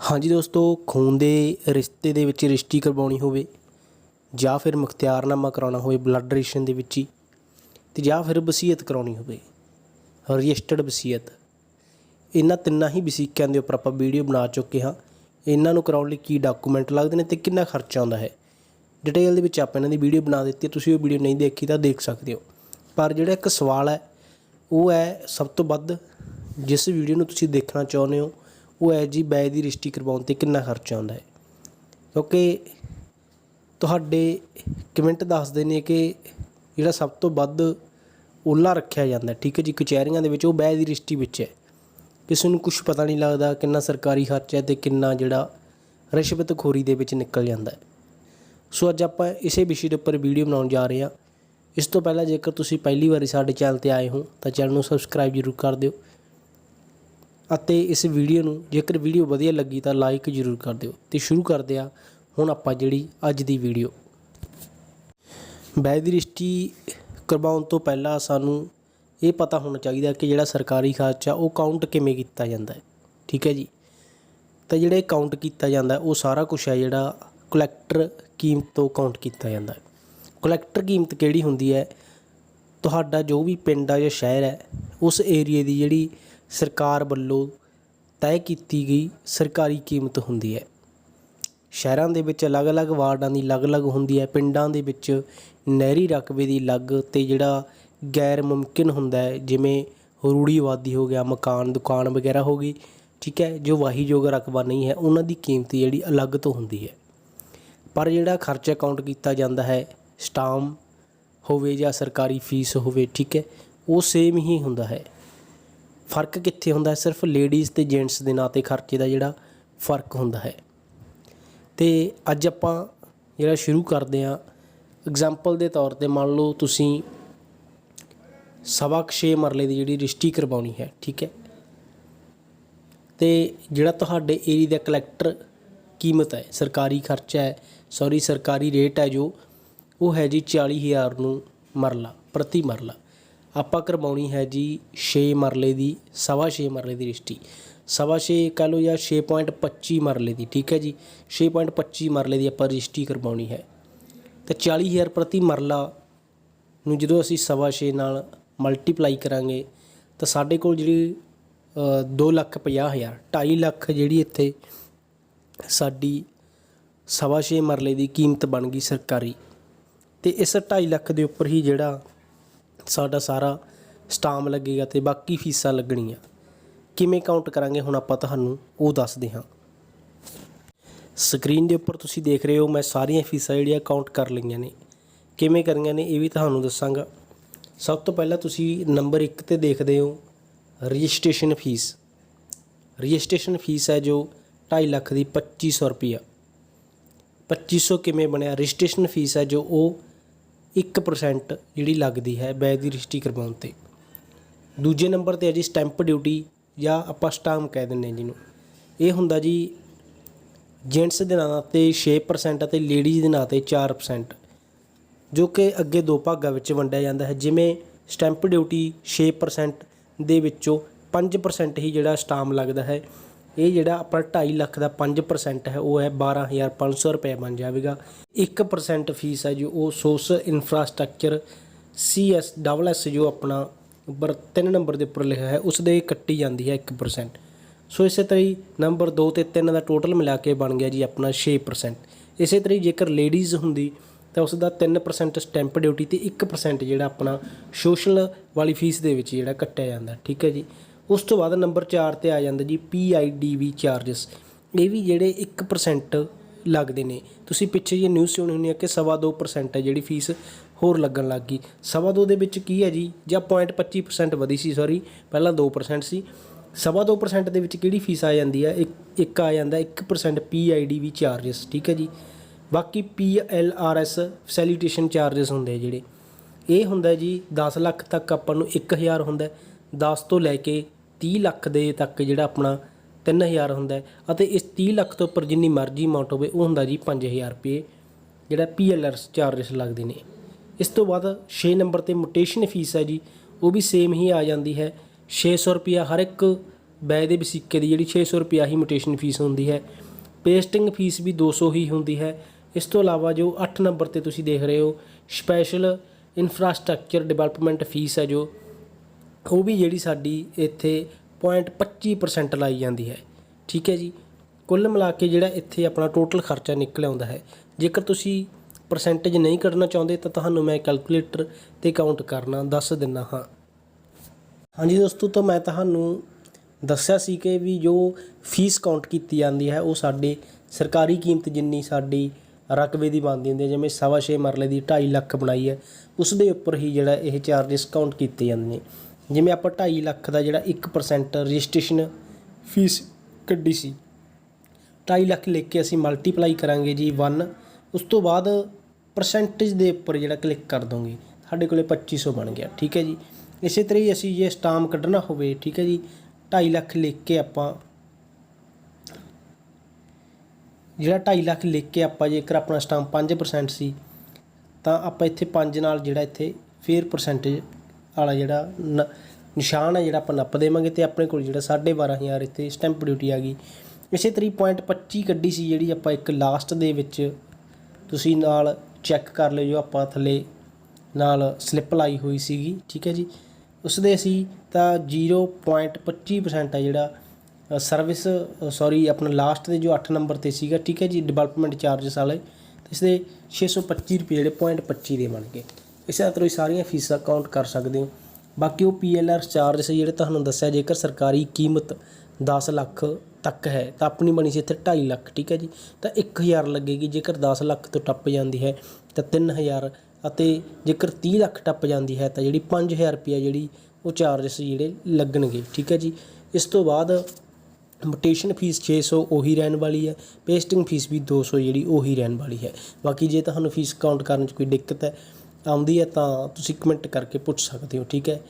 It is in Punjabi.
ਹਾਂਜੀ ਦੋਸਤੋ, ਖੂਨ ਦੇ ਰਿਸ਼ਤੇ ਦੇ ਵਿੱਚ ਰਜਿਸਟਰੀ ਕਰਵਾਉਣੀ ਹੋਵੇ ਜਾਂ ਫਿਰ ਮੁਖਤਿਆਰਨਾਮਾ ਕਰਾਉਣਾ ਹੋਵੇ ਬਲੱਡ ਰਿਲੇਸ਼ਨ ਦੇ ਵਿੱਚ ਹੀ, ਤੇ ਜਾਂ ਫਿਰ ਵਸੀਅਤ ਕਰਾਉਣੀ ਹੋਵੇ, ਰਜਿਸਟਰਡ ਵਸੀਅਤ, ਇਹਨਾਂ ਤਿੰਨਾਂ ਹੀ ਵਸੀਕਿਆਂ ਦੇ ਉੱਪਰ ਆਪਾਂ ਵੀਡੀਓ ਬਣਾ ਚੁੱਕੇ ਹਾਂ ਇਹਨਾਂ ਨੂੰ ਕਰਾਉਣ ਲਈ ਕੀ ਡਾਕੂਮੈਂਟ ਲੱਗਦੇ ਨੇ ਤੇ ਕਿੰਨਾ ਖਰਚਾ ਆਉਂਦਾ ਹੈ ਡਿਟੇਲ ਦੇ ਵਿੱਚ ਆਪਾਂ ਇਹਨਾਂ ਦੀ ਵੀਡੀਓ ਬਣਾ ਦਿੱਤੀ ਹੈ। ਤੁਸੀਂ ਉਹ ਵੀਡੀਓ ਨਹੀਂ ਦੇਖੀ ਤਾਂ ਦੇਖ ਸਕਦੇ ਹੋ ਪਰ ਜਿਹੜਾ ਇੱਕ ਸਵਾਲ ਹੈ, ਉਹ ਹੈ ਸਭ ਤੋਂ ਵੱਧ, ਜਿਸ ਵੀਡੀਓ ਨੂੰ ਤੁਸੀਂ ਦੇਖਣਾ ਚਾਹੁੰਦੇ ਹੋ ਉਹ ਹੈ ਜੀ ਬੈ ਦੀ ਰਜਿਸਟਰੀ ਕਰਵਾਉਣ ਤੇ ਕਿੰਨਾ ਖਰਚਾ ਆਉਂਦਾ ਹੈ? ਕਿਉਂਕਿ ਤੁਹਾਡੇ ਕਮੈਂਟ ਦੱਸਦੇ ਨੇ ਕਿ ਜਿਹੜਾ ਸਭ ਤੋਂ ਵੱਧ ਓਲਾ ਰੱਖਿਆ ਜਾਂਦਾ ਠੀਕ ਹੈ ਜੀ, ਕਚਹਿਰੀਆਂ ਦੇ ਵਿੱਚ ਉਹ ਬੈ ਦੀ ਰਜਿਸਟਰੀ ਵਿੱਚ ਹੈ। ਕਿਸੇ ਨੂੰ ਕੁਝ ਪਤਾ ਨਹੀਂ ਲੱਗਦਾ ਕਿੰਨਾ ਸਰਕਾਰੀ ਖਰਚਾ ਹੈ ਤੇ ਕਿੰਨਾ ਜਿਹੜਾ ਰਿਸ਼ਵਤਖੋਰੀ ਦੇ ਵਿੱਚ ਨਿਕਲ ਜਾਂਦਾ ਹੈ। ਸੋ ਅੱਜ ਆਪਾਂ ਇਸੇ ਵਿਸ਼ੇ ਦੇ ਉੱਪਰ ਵੀਡੀਓ ਬਣਾਉਣ ਜਾ ਰਹੇ ਹਾਂ। ਇਸ ਤੋਂ ਪਹਿਲਾਂ ਜੇਕਰ ਤੁਸੀਂ ਪਹਿਲੀ ਵਾਰੀ ਸਾਡੇ ਚੈਨਲ ਤੇ ਆਏ ਹੋ ਤਾਂ ਚੈਨਲ ਨੂੰ ਸਬਸਕ੍ਰਾਈਬ ਜ਼ਰੂਰ ਕਰ ਦਿਓ। ਅਤੇ ਇਸ ਵੀਡੀਓ ਨੂੰ ਜੇਕਰ ਵੀਡੀਓ ਵਧੀਆ ਲੱਗੀ ਤਾਂ ਲਾਈਕ ਜ਼ਰੂਰ ਕਰ ਦਿਓ ਤੇ ਸ਼ੁਰੂ ਕਰਦੇ ਆ ਹੁਣ ਆਪਾਂ ਜਿਹੜੀ ਅੱਜ ਦੀ ਵੀਡੀਓ। ਵੈਦ ਦ੍ਰਿਸ਼ਟੀ ਕਰਵਾਉਣ ਤੋਂ ਪਹਿਲਾਂ ਸਾਨੂੰ ਇਹ ਪਤਾ ਹੋਣਾ ਚਾਹੀਦਾ ਕਿ ਜਿਹੜਾ ਸਰਕਾਰੀ ਖਰਚਾ ਉਹ ਕਾਊਂਟ ਕਿਵੇਂ ਕੀਤਾ ਜਾਂਦਾ ਹੈ। ਠੀਕ ਹੈ ਜੀ? ਤਾਂ ਜਿਹੜਾ ਕਾਊਂਟ ਕੀਤਾ ਜਾਂਦਾ ਉਹ ਸਾਰਾ ਕੁਝ ਹੈ ਜਿਹੜਾ ਕਲੈਕਟਰ ਕੀਮਤ ਤੋਂ ਕਾਊਂਟ ਕੀਤਾ ਜਾਂਦਾ ਹੈ। ਕਲੈਕਟਰ ਕੀਮਤ ਕਿਹੜੀ ਹੁੰਦੀ ਹੈ? ਤੁਹਾਡਾ ਜੋ ਵੀ ਪਿੰਡ ਆ ਜਾਂ ਸ਼ਹਿਰ ਹੈ, ਉਸ ਏਰੀਏ ਦੀ ਜਿਹੜੀ ਸਰਕਾਰ ਵੱਲੋਂ ਤੈਅ ਕੀਤੀ ਗਈ ਸਰਕਾਰੀ ਕੀਮਤ ਹੁੰਦੀ ਹੈ। ਸ਼ਹਿਰਾਂ ਦੇ ਵਿੱਚ ਅਲੱਗ-ਅਲੱਗ ਵਾਰਡਾਂ ਦੀ ਅਲੱਗ-ਅਲੱਗ ਹੁੰਦੀ ਹੈ। ਪਿੰਡਾਂ ਦੇ ਵਿੱਚ ਨਹਿਰੀ ਰਕਬੇ ਦੀ ਅਲੱਗ ਤੇ ਜਿਹੜਾ ਗੈਰ ਮੁਮਕਿਨ ਹੁੰਦਾ ਹੈ, ਜਿਵੇਂ ਰੂੜੀਵਾਦੀ ਹੋ ਗਿਆ, ਮਕਾਨ, ਦੁਕਾਨ ਵਗੈਰਾ ਹੋ ਗਈ, ਠੀਕ ਹੈ, ਜੋ ਵਾਹੀਯੋਗ ਰਕਬਾ ਨਹੀਂ ਹੈ, ਉਹਨਾਂ ਦੀ ਕੀਮਤ ਜਿਹੜੀ ਅਲੱਗ ਤੋਂ ਹੁੰਦੀ ਹੈ। ਪਰ ਜਿਹੜਾ ਖਰਚਾ ਕਾਊਂਟ ਕੀਤਾ ਜਾਂਦਾ ਹੈ, ਸਟਾਮ ਹੋਵੇ ਜਾਂ ਸਰਕਾਰੀ ਫੀਸ ਹੋਵੇ, ਠੀਕ ਹੈ, ਉਹ ਸੇਮ ਹੀ ਹੁੰਦਾ ਹੈ। ਫ਼ਰਕ ਕਿੱਥੇ ਹੁੰਦਾ? ਹੈ ਸਿਰਫ ਲੇਡੀਜ਼ ਤੇ ਜੈਂਟਸ ਦੇ ਨਾਂ ਤੇ ਖਰਚੇ ਦਾ ਜਿਹੜਾ ਫ਼ਰਕ ਹੁੰਦਾ ਹੈ। ਤੇ ਅੱਜ ਆਪਾਂ ਜਿਹੜਾ ਸ਼ੁਰੂ ਕਰਦੇ ਹਾਂ ਐਗਜ਼ਾਮਪਲ ਦੇ ਤੌਰ ਤੇ ਮੰਨ ਲਓ ਤੁਸੀਂ ਸਵਾ ਕੁ ਛੇ ਮਰਲੇ ਦੀ ਜਿਹੜੀ ਰਜਿਸਟਰੀ ਕਰਵਾਉਣੀ ਹੈ, ਠੀਕ ਹੈ? ਤੇ ਜਿਹੜਾ ਤੁਹਾਡੇ ਏਰੀਆ ਦਾ ਕਲੈਕਟਰ ਕੀਮਤ ਹੈ, ਸਰਕਾਰੀ ਖਰਚਾ ਹੈ ਸੌਰੀ ਸਰਕਾਰੀ ਰੇਟ ਹੈ ਜੋ, ਉਹ ਹੈ ਜੀ 40000 ਨੂੰ ਮਰਲਾ, ਪ੍ਰਤੀ ਮਰਲਾ। ਆਪਾਂ ਕਰਵਾਉਣੀ ਹੈ ਜੀ 6 ਮਰਲੇ ਦੀ, ਸਵਾ ਛੇ ਮਰਲੇ ਦੀ ਰਜਿਸਟਰੀ। ਸਵਾ ਛੇ ਕਹ ਲਓ ਜਾਂ 6.25 ਮਰਲੇ ਦੀ, ਠੀਕ ਹੈ ਜੀ? 6.25 ਮਰਲੇ ਦੀ ਆਪਾਂ ਰਜਿਸਟਰੀ ਕਰਵਾਉਣੀ ਹੈ। ਤੇ 40000 ਪ੍ਰਤੀ ਮਰਲਾ ਨੂੰ ਜਦੋਂ ਅਸੀਂ ਸਵਾ ਛੇ ਨਾਲ ਮਲਟੀਪਲਾਈ ਕਰਾਂਗੇ, ਤਾਂ ਸਾਡੇ ਕੋਲ ਜਿਹੜੀ ਦੋ ਲੱਖ ਪੰਜਾਹ ਹਜ਼ਾਰ, ਢਾਈ ਲੱਖ ਜਿਹੜੀ ਇੱਥੇ ਸਾਡੀ ਸਵਾ ਛੇ ਮਰਲੇ ਦੀ ਕੀਮਤ ਬਣ ਗਈ ਸਰਕਾਰੀ। ਤੇ ਇਸ 2.5 ਲੱਖ ਦੇ ਉੱਪਰ ਹੀ ਜਿਹੜਾ ਸਾਡਾ ਸਾਰਾ ਸਟਾਮ ਲੱਗੇਗਾ ਤੇ ਬਾਕੀ ਫੀਸਾਂ ਲੱਗਣੀਆਂ। ਕਿਵੇਂ ਕਾਊਂਟ ਕਰਾਂਗੇ? ਹੁਣ ਆਪਾਂ ਤੁਹਾਨੂੰ ਉਹ ਦੱਸਦੇ ਹਾਂ। ਸਕਰੀਨ ਦੇ ਉੱਪਰ ਤੁਸੀਂ ਦੇਖ ਰਹੇ ਹੋ, ਮੈਂ ਸਾਰੀਆਂ ਫੀਸਾਂ ਜਿਹੜੀਆਂ ਕਾਊਂਟ ਕਰ ਲਈਆਂ ਨੇ। ਕਿਵੇਂ ਕਰੀਆਂ ਨੇ ਇਹ ਵੀ ਤੁਹਾਨੂੰ ਦੱਸਾਂਗਾ। ਸਭ ਤੋਂ ਪਹਿਲਾਂ ਤੁਸੀਂ ਨੰਬਰ 1 ਤੇ ਦੇਖਦੇ ਹੋ ਰਜਿਸਟ੍ਰੇਸ਼ਨ ਫੀਸ ਰਜਿਸਟ੍ਰੇਸ਼ਨ ਫੀਸ ਹੈ ਜੋ 2.5 ਲੱਖ ਦੀ 2500 ਰੁਪਿਆ 2500 ਕਿਵੇਂ ਬਣਿਆ? ਰਜਿਸਟ੍ਰੇਸ਼ਨ ਫੀਸ ਹੈ ਜੋ ਉਹ 1% ਜਿਹੜੀ ਲੱਗਦੀ ਹੈ ਬੈਜ ਦੀ ਰਜਿਸਟਰੀ ਕਰਵਾਉਣ ਤੇ। ਦੂਜੇ ਨੰਬਰ ਤੇ ਹੈ ਜੀ ਸਟੈਂਪ ਡਿਊਟੀ ਜਾਂ ਆਪਾਂ ਸਟਾਮ ਕਹਿ ਦਿੰਦੇ ਹਾਂ ਜਿਹਨੂੰ। ਇਹ ਹੁੰਦਾ ਜੀ ਜੈਂਟਸ ਦੇ ਨਾਂ ਤੇ 6% ਅਤੇ ਲੇਡੀਜ਼ ਦੇ ਨਾਂ ਤੇ 4% ਜੋ ਕਿ ਅੱਗੇ ਦੋ ਭਾਗਾਂ ਵਿੱਚ ਵੰਡਿਆ ਜਾਂਦਾ ਹੈ। ਜਿਵੇਂ ਸਟੈਂਪ ਡਿਊਟੀ 6% ਦੇ ਵਿੱਚੋਂ 5% ਹੀ ਜਿਹੜਾ ਸਟਾਮ ਲੱਗਦਾ ਹੈ। ਇਹ ਜਿਹੜਾ ਆਪਣਾ 2.5 ਲੱਖ ਦਾ 5% ਹੈ, ਉਹ ਹੈ 12500 ਰੁਪਏ ਬਣ ਜਾਵੇਗਾ। 1% ਫੀਸ ਹੈ ਜੋ, ਉਹ social infrastructure CS double S ਜੋ ਆਪਣਾ ਉੱਪਰ 3 ਨੰਬਰ ਦੇ ਉੱਪਰ ਲਿਖਿਆ ਹੈ ਉਸ ਦੇ ਕੱਟੀ ਜਾਂਦੀ ਹੈ 1% ਸੋ ਇਸੇ ਤਰ੍ਹਾਂ ਹੀ ਨੰਬਰ 2 ਤੇ 3 ਦਾ ਟੋਟਲ ਮਿਲਾ ਕੇ ਬਣ ਗਿਆ ਜੀ ਆਪਣਾ 6% ਇਸੇ ਤਰ੍ਹਾਂ ਹੀ ਜੇਕਰ ਲੇਡੀਜ਼ ਹੁੰਦੀ, ਤਾਂ ਉਸ ਦਾ 3% ਸਟੈਂਪ ਡਿਊਟੀ ਤੇ 1% ਜਿਹੜਾ ਆਪਣਾ ਸੋਸ਼ਲ ਵਾਲੀ ਫੀਸ ਦੇ ਵਿੱਚ ਜਿਹੜਾ ਕੱਟਿਆ ਜਾਂਦਾ, ਠੀਕ ਹੈ ਜੀ। ਉਸ ਤੋਂ ਬਾਅਦ ਨੰਬਰ 4 ਤੇ ਆ ਜਾਂਦਾ ਜੀ ਪੀਆਈਡੀਵੀ ਚਾਰजेस ਇਹ ਵੀ ਜਿਹੜੇ 1% ਲੱਗਦੇ ਨੇ। ਤੁਸੀਂ ਪਿੱਛੇ ਜੇ ਨਿਊਜ਼ ਸੁਣੀ ਹੋਣੀ ਹੈ ਕਿ 2.5% ਹੈ ਜਿਹੜੀ ਫੀਸ ਹੋਰ ਲੱਗਣ ਲੱਗ ਗਈ। 2.5 ਦੇ ਵਿੱਚ ਕੀ ਹੈ ਜੀ? ਜਾਂ 0.25% ਵਧੀ ਸੀ ਸੌਰੀ ਪਹਿਲਾਂ 2% ਸੀ। 2.5% ਦੇ ਵਿੱਚ ਕਿਹੜੀ ਫੀਸ ਆ ਜਾਂਦੀ ਹੈ ਇੱਕ ਇੱਕ ਆ ਜਾਂਦਾ 1% ਪੀਆਈਡੀਵੀ ਚਾਰजेस ਠੀਕ ਹੈ ਜੀ। ਬਾਕੀ ਪੀਐਲਆਰਐਸ ਸੈਲੂਟੇਸ਼ਨ ਚਾਰजेस ਹੁੰਦੇ ਜਿਹੜੇ। ਇਹ ਹੁੰਦਾ ਜੀ 10 ਲੱਖ ਤੱਕ ਆਪਾਂ ਨੂੰ 1000 ਹੁੰਦਾ 10 ਤੋਂ ਲੈ ਕੇ 30 ਲੱਖ ਦੇ ਤੱਕ ਜਿਹੜਾ ਆਪਣਾ 3000 ਹੁੰਦਾ ਅਤੇ ਇਸ 30 ਲੱਖ ਤੋਂ ਉੱਪਰ ਜਿੰਨੀ ਮਰਜ਼ੀ ਅਮਾਉਂਟ ਹੋਵੇ, ਉਹ ਹੁੰਦਾ ਜੀ 5000 ਰੁਪਏ ਜਿਹੜਾ ਪੀਐਲਆਰ ਚਾਰजेस ਲੱਗਦੇ ਨੇ। ਇਸ ਤੋਂ ਬਾਅਦ 6 ਨੰਬਰ ਤੇ ਮੋਟੇਸ਼ਨ ਫੀਸ ਹੈ ਜੀ, ਉਹ ਵੀ ਸੇਮ ਹੀ ਆ ਜਾਂਦੀ ਹੈ। 600 ਰੁਪਿਆ ਹਰ ਇੱਕ ਬੈ ਦੇ ਵਸੀਕੇ ਦੀ ਜਿਹੜੀ 600 ਰੁਪਿਆ ਹੀ ਮੋਟੇਸ਼ਨ ਫੀਸ ਹੁੰਦੀ ਹੈ। ਪੇਸਟਿੰਗ ਫੀਸ ਵੀ 200 ਹੀ ਹੁੰਦੀ ਹੈ। ਇਸ ਤੋਂ ਇਲਾਵਾ ਜੋ 8 ਨੰਬਰ ਤੇ ਤੁਸੀਂ ਦੇਖ ਰਹੇ ਹੋ ਸਪੈਸ਼ਲ ਇਨਫਰਾਸਟ੍ਰਕਚਰ ਡਿਵੈਲਪਮੈਂਟ ਫੀਸ ਹੈ ਜੋ ਉਹ ਵੀ ਜਿਹੜੀ ਸਾਡੀ ਇੱਥੇ 0.25% ਲਾਈ ਜਾਂਦੀ ਹੈ। ਠੀਕ ਹੈ ਜੀ? ਕੁੱਲ ਮਿਲਾ ਕੇ ਜਿਹੜਾ ਇੱਥੇ ਆਪਣਾ ਟੋਟਲ ਖਰਚਾ ਨਿਕਲ ਆਉਂਦਾ ਹੈ। ਜੇਕਰ ਤੁਸੀਂ ਪਰਸੈਂਟੇਜ ਨਹੀਂ ਕੱਢਣਾ ਚਾਹੁੰਦੇ, ਤਾਂ ਤੁਹਾਨੂੰ ਮੈਂ ਕੈਲਕੂਲੇਟਰ ਤੇ ਕਾਊਂਟ ਕਰਨਾ ਦੱਸ ਦਿੰਦਾ ਹਾਂ। ਹਾਂਜੀ ਦੋਸਤੋ, ਤਾਂ ਮੈਂ ਤੁਹਾਨੂੰ ਦੱਸਿਆ ਸੀ ਕਿ ਵੀ ਜੋ ਫੀਸ ਕਾਊਂਟ ਕੀਤੀ ਜਾਂਦੀ ਹੈ, ਉਹ ਸਾਡੇ ਸਰਕਾਰੀ ਕੀਮਤ ਜਿੰਨੀ ਸਾਡੀ ਰਕਬੇ ਦੀ ਬਣਦੀ ਹੁੰਦੀ ਹੈ, ਜਿਵੇਂ ਸਵਾ ਛੇ ਮਰਲੇ ਦੀ 2.5 ਲੱਖ ਬਣਾਈ ਹੈ, ਉਸ ਦੇ ਉੱਪਰ ਹੀ ਜਿਹੜਾ ਇਹ ਚਾਰजेस ਕਾਊਂਟ ਕੀਤੇ ਜਾਂਦੇ ਨੇ। ਜਿਵੇਂ ਆਪਾਂ 2.5 ਲੱਖ ਦਾ ਜਿਹੜਾ 1% ਰਜਿਸਟ੍ਰੇਸ਼ਨ ਫੀਸ ਕੱਢੀ ਸੀ। 2.5 ਲੱਖ ਲਿਖ ਕੇ ਅਸੀਂ ਮਲਟੀਪਲਾਈ ਕਰਾਂਗੇ ਜੀ 1 ਉਸ ਤੋਂ ਬਾਅਦ ਪਰਸੈਂਟੇਜ ਦੇ ਉੱਪਰ ਜਿਹੜਾ ਕਲਿੱਕ ਕਰ ਦੋਗੇ, ਸਾਡੇ ਕੋਲੇ 2500 ਬਣ ਗਿਆ, ਠੀਕ ਹੈ ਜੀ। ਇਸੇ ਤਰ੍ਹਾਂ ਹੀ ਅਸੀਂ ਜੇ ਸਟਾਮ ਕੱਢਣਾ ਹੋਵੇ, ਠੀਕ ਹੈ ਜੀ 2.5 ਲੱਖ ਲਿਖ ਕੇ ਆਪਾਂ ਜਿਹੜਾ 2.5 ਲੱਖ ਲਿਖ ਕੇ ਆਪਾਂ ਜੇਕਰ ਆਪਣਾ ਸਟਾਮ 5% ਸੀ, ਤਾਂ ਆਪਾਂ ਇੱਥੇ 5 ਨਾਲ ਜਿਹੜਾ ਇੱਥੇ ਫੇਰ ਪਰਸੈਂਟੇਜ ਵਾਲਾ ਜਿਹੜਾ ਨ- ਨਿਸ਼ਾਨ ਹੈ ਜਿਹੜਾ ਆਪਾਂ ਨੱਪ ਦੇਵਾਂਗੇ ਤੇ ਆਪਣੇ ਕੋਲ ਜਿਹੜਾ 12500 ਇੱਥੇ ਸਟੈਂਪ ਡਿਊਟੀ ਆ ਗਈ। ਇਸੇ ਤਰੀ ਪੁਆਇੰਟ 25 ਕੱਢੀ ਸੀ ਜਿਹੜੀ ਆਪਾਂ ਇੱਕ ਲਾਸਟ ਦੇ ਵਿੱਚ ਤੁਸੀਂ ਨਾਲ ਚੈੱਕ ਕਰ ਲਿਓ ਜੋ ਆਪਾਂ ਥੱਲੇ ਨਾਲ ਸਲਿੱਪ ਲਾਈ ਹੋਈ ਸੀਗੀ, ਠੀਕ ਹੈ ਜੀ। ਉਸ ਦੇ ਅਸੀਂ ਤਾਂ 0.25% ਹੈ ਜਿਹੜਾ ਸਰਵਿਸ ਸੌਰੀ ਆਪਣਾ ਲਾਸਟ ਦੇ ਜੋ 8 ਨੰਬਰ ਤੇ ਸੀਗਾ, ਠੀਕ ਹੈ ਜੀ ਡਿਵੈਲਪਮੈਂਟ ਚਾਰजेस ਵਾਲੇ। ਇਸ ਦੇ 625 ਰੁਪਏ ਜਿਹੜੇ 0.25 ਦੇ ਬਣ ਗਏ। ਇਸੇ ਤਰ੍ਹਾਂ ਤੁਸੀਂ ਸਾਰੀਆਂ ਫੀਸਾਂ ਕਾਊਂਟ ਕਰ ਸਕਦੇ ਹੋ। ਬਾਕੀ ਉਹ ਪੀਐਲਆਰ ਚਾਰਜਸ ਜਿਹੜੇ ਤੁਹਾਨੂੰ ਦੱਸਿਆ ਜੇਕਰ ਸਰਕਾਰੀ ਕੀਮਤ 10 ਲੱਖ ਤੱਕ ਹੈ, ਤਾਂ ਆਪਣੀ ਬਣੀ ਸੀ ਇੱਥੇ 2.5 ਲੱਖ, ਠੀਕ ਹੈ ਜੀ। ਤਾਂ 1000 ਲੱਗੇਗੀ, ਜੇਕਰ 10 ਲੱਖ ਤੋਂ ਟੱਪ ਜਾਂਦੀ ਹੈ, ਤਾਂ 3000 ਅਤੇ ਜੇਕਰ 30 ਲੱਖ ਟੱਪ ਜਾਂਦੀ ਹੈ, ਤਾਂ ਜਿਹੜੀ 5000 ਰੁਪਿਆ ਜਿਹੜੀ ਉਹ ਚਾਰਜ ਸੀ ਜਿਹੜੇ ਲੱਗਣਗੇ, ਠੀਕ ਹੈ ਜੀ। ਇਸ ਤੋਂ ਬਾਅਦ ਮੋਟੇਸ਼ਨ ਫੀਸ 600 ਉਹੀ ਰਹਿਣ ਵਾਲੀ ਹੈ ਪੇਸਟਿੰਗ ਫੀਸ ਵੀ 200 ਜਿਹੜੀ ਉਹੀ ਰਹਿਣ ਵਾਲੀ ਹੈ। ਬਾਕੀ ਜੇ ਤੁਹਾਨੂੰ ਫੀਸ ਕਾਊਂਟ ਕਰਨ 'ਚ ਕੋਈ ਦਿੱਕਤ ਹੈ ਆਉਂਦੀ ਹੈ ਤਾਂ ਤੁਸੀਂ ਕਮੈਂਟ ਕਰਕੇ ਪੁੱਛ ਸਕਦੇ ਹੋ ਠੀਕ ਹੈ?